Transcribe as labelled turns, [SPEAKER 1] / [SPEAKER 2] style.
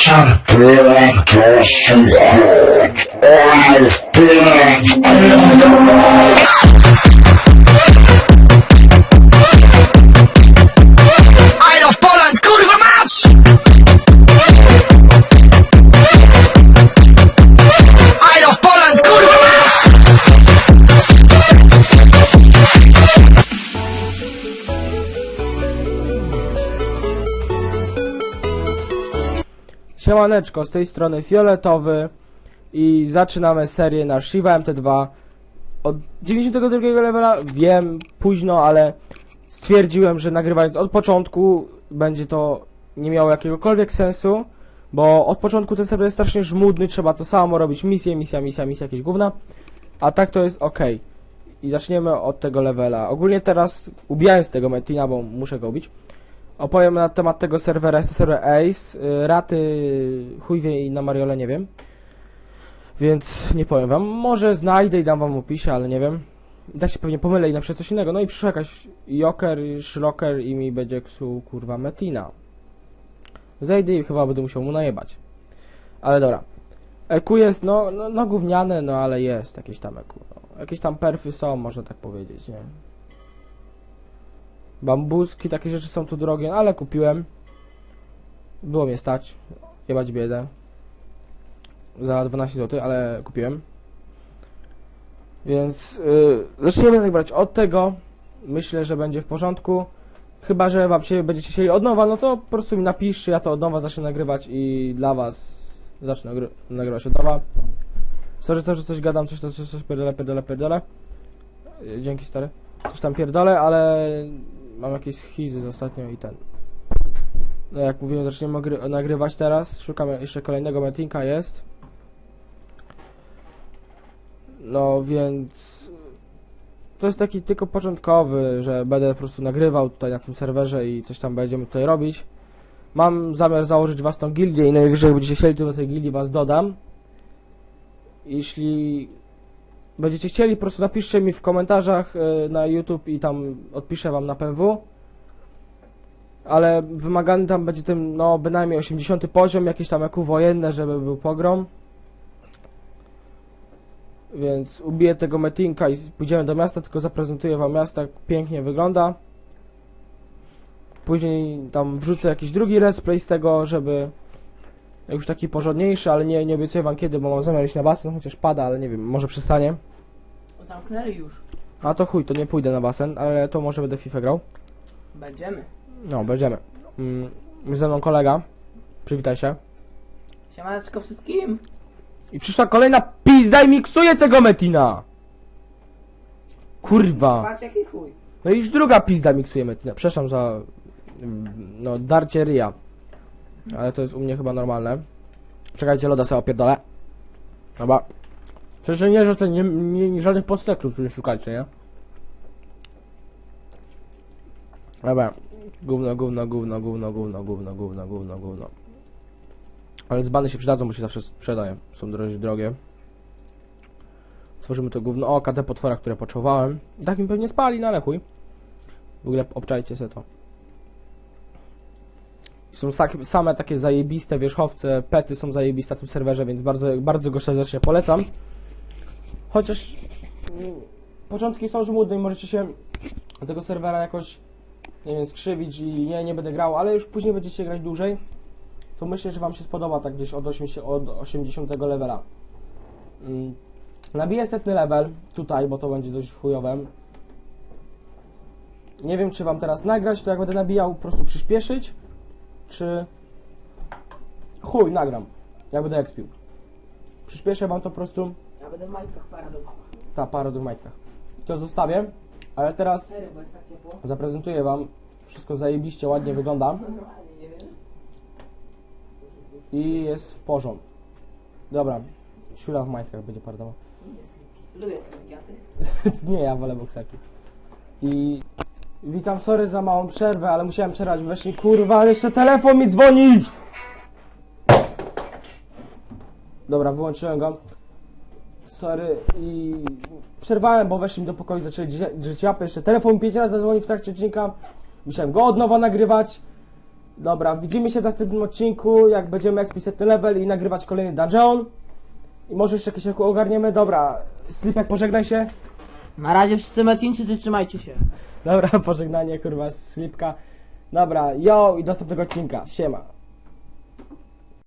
[SPEAKER 1] keep pouring gas so hard.
[SPEAKER 2] I have burned clean the
[SPEAKER 3] Siemaneczko, z tej strony Fioletowy i zaczynamy serię na Shiva MT2 od 92 levela, wiem, późno, ale stwierdziłem, że nagrywając od początku będzie to nie miało jakiegokolwiek sensu, bo od początku ten serwer jest strasznie żmudny, trzeba to samo robić, misje, misja, misja, misja, jakieś gówna, a tak to jest ok. I zaczniemy od tego levela. Ogólnie teraz, ubijając tego Metina, bo muszę go ubić, opowiem na temat tego serwera. Jest to serwer Ace. y, Raty chuj wie i na Mariole nie wiem. Więc nie powiem wam. Może znajdę i dam wam opisie, ale nie wiem. Tak się pewnie pomylę i napiszę coś innego. No i przyszła jakaś Joker, Szloker i mi będzie ksu kurwa Metina. Zejdę i chyba będę musiał mu najebać. Ale dobra. EQ jest no, no, no gówniane, no ale jest jakieś tam EQ. No. Jakieś tam perfy są, można tak powiedzieć, nie? Bambuski, takie rzeczy są tu drogie, ale kupiłem. Było mnie stać. Jebać biedę. Za 12 zł, ale kupiłem. Więc yy, zaczniemy nagrać od tego. Myślę, że będzie w porządku. Chyba, że wam się będziecie chcieli od nowa, no to po prostu mi napiszcie, ja to od nowa zacznę nagrywać i dla was zacznę nagry nagrywać od nowa. Sorry, sorry, coś gadam, coś, coś, coś pierdolę, pierdolę, pierdolę. Yy, Dzięki stary. Coś tam pierdolę, ale mam jakieś schizy z ostatnio i ten. No jak mówiłem, zaczniemy nagrywać teraz. Szukam jeszcze kolejnego metinka, jest. No więc... To jest taki tylko początkowy, że będę po prostu nagrywał tutaj na tym serwerze i coś tam będziemy tutaj robić. Mam zamiar założyć własną gildię i najwyżej będziecie chcieli, to do tej gildii was dodam. Jeśli będziecie chcieli, po prostu napiszcie mi w komentarzach e, na YouTube i tam odpiszę wam na PW. Ale wymagany tam będzie tym, no bynajmniej 80 poziom, jakieś tam EQ wojenne, żeby był pogrom. Więc ubiję tego metinka i pójdziemy do miasta, tylko zaprezentuję wam miasto, jak pięknie wygląda. Później tam wrzucę jakiś drugi resplay z tego, żeby już taki porządniejszy, ale nie, nie obiecuję wam kiedy, bo mam zamiar iść na basen, chociaż pada, ale nie wiem, może przestanie.
[SPEAKER 4] Zamknęli już.
[SPEAKER 3] A to chuj, to nie pójdę na basen, ale to może będę FIFA grał.
[SPEAKER 4] Będziemy.
[SPEAKER 3] No, będziemy. Mm, ze mną kolega. Przywitaj się.
[SPEAKER 4] Siemaneczko wszystkim.
[SPEAKER 3] I przyszła kolejna pizda i miksuje tego Metina! Kurwa.
[SPEAKER 4] Patrz jaki chuj.
[SPEAKER 3] No i już druga pizda miksuje Metina. Przepraszam za... mm, No, darcie ryja. Ale to jest u mnie chyba normalne. Czekajcie, loda sobie opierdolę. Dobra. Przecież nie, że to nie, nie, żadnych podtekstów tu nie szukajcie, nie? Dobra. Gówno, gówno, gówno, gówno, gówno, gówno, gówno, gówno, gówno. Ale dzbany się przydadzą, bo się zawsze sprzedaje. Są dość drogie. Stworzymy to gówno. O, KT potwora, które potrzebowałem. Tak mi pewnie spali, no ale chuj. W ogóle obczajcie sobie to. Są same takie zajebiste wierzchowce, pety są zajebiste na tym serwerze, więc bardzo, bardzo go serdecznie polecam. Chociaż początki są żmudne i możecie się tego serwera jakoś nie wiem, skrzywić i nie, nie będę grał, ale już później będziecie grać dłużej, to myślę, że Wam się spodoba tak gdzieś od 80, od 80 levela. Mm. Nabiję setny level tutaj, bo to będzie dość chujowe. Nie wiem, czy Wam teraz nagrać, to jak będę nabijał, po prostu przyspieszyć, czy... Chuj, nagram, jak będę expił. Przyspieszę Wam to po prostu,
[SPEAKER 4] Będę w majtkach paradował.
[SPEAKER 3] ta para w majtkach. To zostawię, ale teraz
[SPEAKER 4] Serio, bo jest tak ciepło.
[SPEAKER 3] zaprezentuję Wam. Wszystko zajebiście, ładnie wygląda
[SPEAKER 4] Normalnie, nie wiem.
[SPEAKER 3] i jest w porządku. Dobra, siula w majtkach będzie pardował.
[SPEAKER 4] Lubię słodkiaty.
[SPEAKER 3] Nie, ja wolę boksaki. I witam, sorry za małą przerwę, ale musiałem przerwać. Właśnie kurwa, jeszcze telefon mi dzwoni! Dobra, wyłączyłem go. Sorry i przerwałem, bo weszli mi do pokoju, zaczęli japy. Jeszcze telefon mi pięć razy zadzwonił w trakcie odcinka. Musiałem go od nowa nagrywać. Dobra, widzimy się w następnym odcinku, jak będziemy expić ten level i nagrywać kolejny dungeon. I może jeszcze jakieś ogarniemy. Dobra, Slipek pożegnaj się.
[SPEAKER 4] Na razie wszyscy metińczycy, trzymajcie się.
[SPEAKER 3] Dobra, pożegnanie kurwa Slipka. Dobra, yo i do następnego odcinka. Siema.